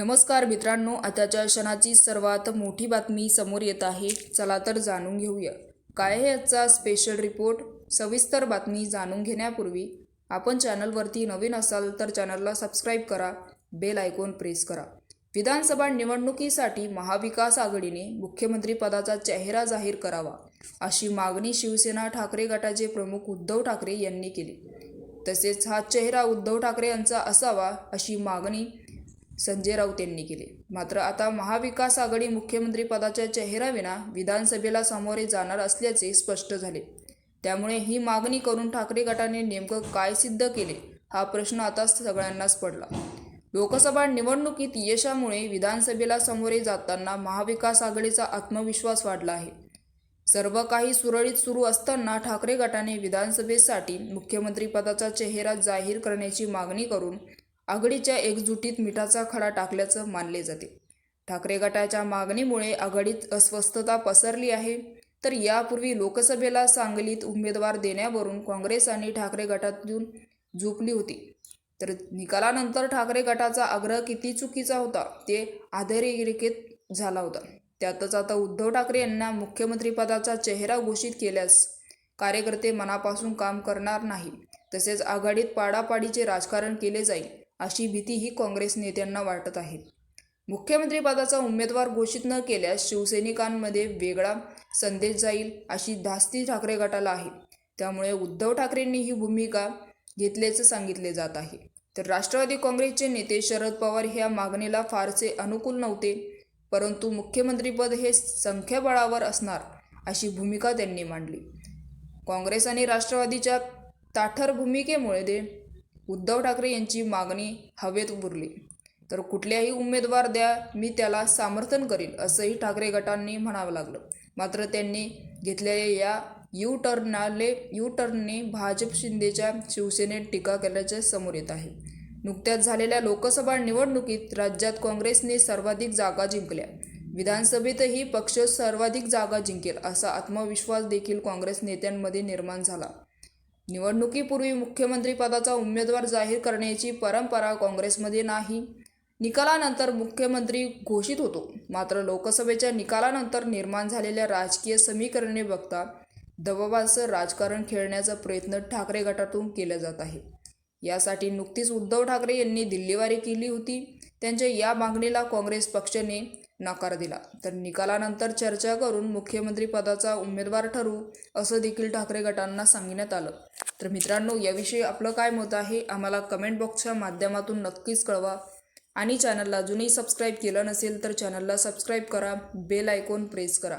नमस्कार मित्रांनो आताच्या क्षणाची सर्वात मोठी बातमी समोर येत आहे. चला तर जाणून घेऊया. काय आहे आजचा स्पेशल रिपोर्ट सविस्तर बातमी जाणून घेण्यापूर्वी आपण चॅनलवरती नवीन असाल तर चॅनलला सबस्क्राईब करा बेल आयकॉन प्रेस करा. विधानसभा निवडणुकीसाठी महाविकास आघाडीने मुख्यमंत्रीपदाचा चेहरा जाहीर करावा अशी मागणी शिवसेना ठाकरे गटाचे प्रमुख उद्धव ठाकरे यांनी केली. तसेच हा चेहरा उद्धव ठाकरे यांचा असावा अशी मागणी संजय राऊत यांनी केले. मात्र आता महाविकास आघाडी मुख्यमंत्री पदाच्या चेहऱ्याविना विधानसभेला सामोरे जाणार असल्याचे स्पष्ट झाले. त्यामुळे ही मागणी करून ठाकरे गटाने नेमकं काय सिद्ध केले हा प्रश्न आता सगळ्यांनाच पडला. लोकसभा निवडणुकीत यशामुळे विधानसभेला सामोरे जाताना महाविकास आघाडीचा आत्मविश्वास वाढला आहे. सर्व काही सुरळीत सुरू असताना ठाकरे गटाने विधानसभेसाठी मुख्यमंत्रीपदाचा चेहरा जाहीर करण्याची मागणी करून आघाडीच्या एकजुटीत मिठाचा खडा टाकल्याचं मानले जाते. ठाकरे गटाच्या मागणीमुळे आघाडीत अस्वस्थता पसरली आहे. तर यापूर्वी लोकसभेला सांगलीत उमेदवार देण्यावरून काँग्रेस आणि ठाकरे गटातून झोपली होती. तर निकालानंतर ठाकरे गटाचा आग्रह किती चुकीचा होता ते अधोरेखित झाला होता. त्यातच आता उद्धव ठाकरे यांना मुख्यमंत्रीपदाचा चेहरा घोषित केल्यास कार्यकर्ते मनापासून काम करणार नाही. तसेच आघाडीत पाडापाडीचे राजकारण केले जाईल. अशी भीतीही काँग्रेस नेत्यांना वाटत आहे. मुख्यमंत्रीपदाचा उमेदवार घोषित न केल्यास शिवसैनिकांमध्ये वेगळा संदेश जाईल अशी धास्ती ठाकरे गटाला आहे. त्यामुळे उद्धव ठाकरेंनी ही भूमिका घेतल्याचं सांगितले जात आहे. तर राष्ट्रवादी काँग्रेसचे नेते शरद पवार ह्या मागणीला फारसे अनुकूल नव्हते परंतु मुख्यमंत्रीपद हे संख्याबळावर असणार अशी भूमिका त्यांनी मांडली. काँग्रेस आणि राष्ट्रवादीच्या ताठर भूमिकेमुळे ते उद्धव ठाकरे यांची मागणी हवेत उरली तर कुठल्याही उमेदवार द्या मी त्याला समर्थन करील असंही ठाकरे गटांनी म्हणावं लागलं. मात्र त्यांनी घेतलेल्या या यू टर्नाले यू टर्नने भाजप शिंदेच्या शिवसेनेत टीका केल्याचे समोर येत आहे. नुकत्याच झालेल्या लोकसभा निवडणुकीत राज्यात काँग्रेसने सर्वाधिक जागा जिंकल्या. विधानसभेतही पक्ष सर्वाधिक जागा जिंकेल असा आत्मविश्वास देखील काँग्रेस नेत्यांमध्ये निर्माण झाला. निवडणुकीपूर्वी मुख्यमंत्रीपदाचा उमेदवार जाहीर करण्याची परंपरा काँग्रेसमध्ये नाही. निकालानंतर मुख्यमंत्री घोषित होतो. मात्र लोकसभेच्या निकालानंतर निर्माण झालेल्या राजकीय समीकरणे बघता दबावाचं राजकारण खेळण्याचा प्रयत्न ठाकरे गटातून केला जात आहे. यासाठी नुकतीच उद्धव ठाकरे यांनी दिल्लीवारी केली होती. त्यांच्या या मागणीला काँग्रेस पक्षाने नकार दिला. तर निकालानंतर चर्चा करून मुख्यमंत्रीपदाचा उमेदवार ठरवू असं देखील ठाकरे गटांना सांगण्यात आलं. तर मित्रांनो याविषयी आपलं काय मत आहे आम्हाला कमेंट बॉक्सच्या माध्यमातून नक्कीच कळवा. आणि चॅनलला अजूनही सबस्क्राईब केलं नसेल तर चॅनलला सबस्क्राईब करा बेल आयकॉन प्रेस करा.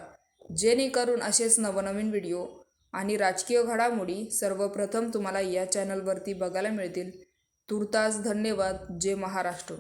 जेणेकरून असेच नवनवीन व्हिडिओ आणि राजकीय घडामोडी सर्वप्रथम तुम्हाला या चॅनलवरती बघायला मिळतील. तुर्तास धन्यवाद. जय महाराष्ट्र.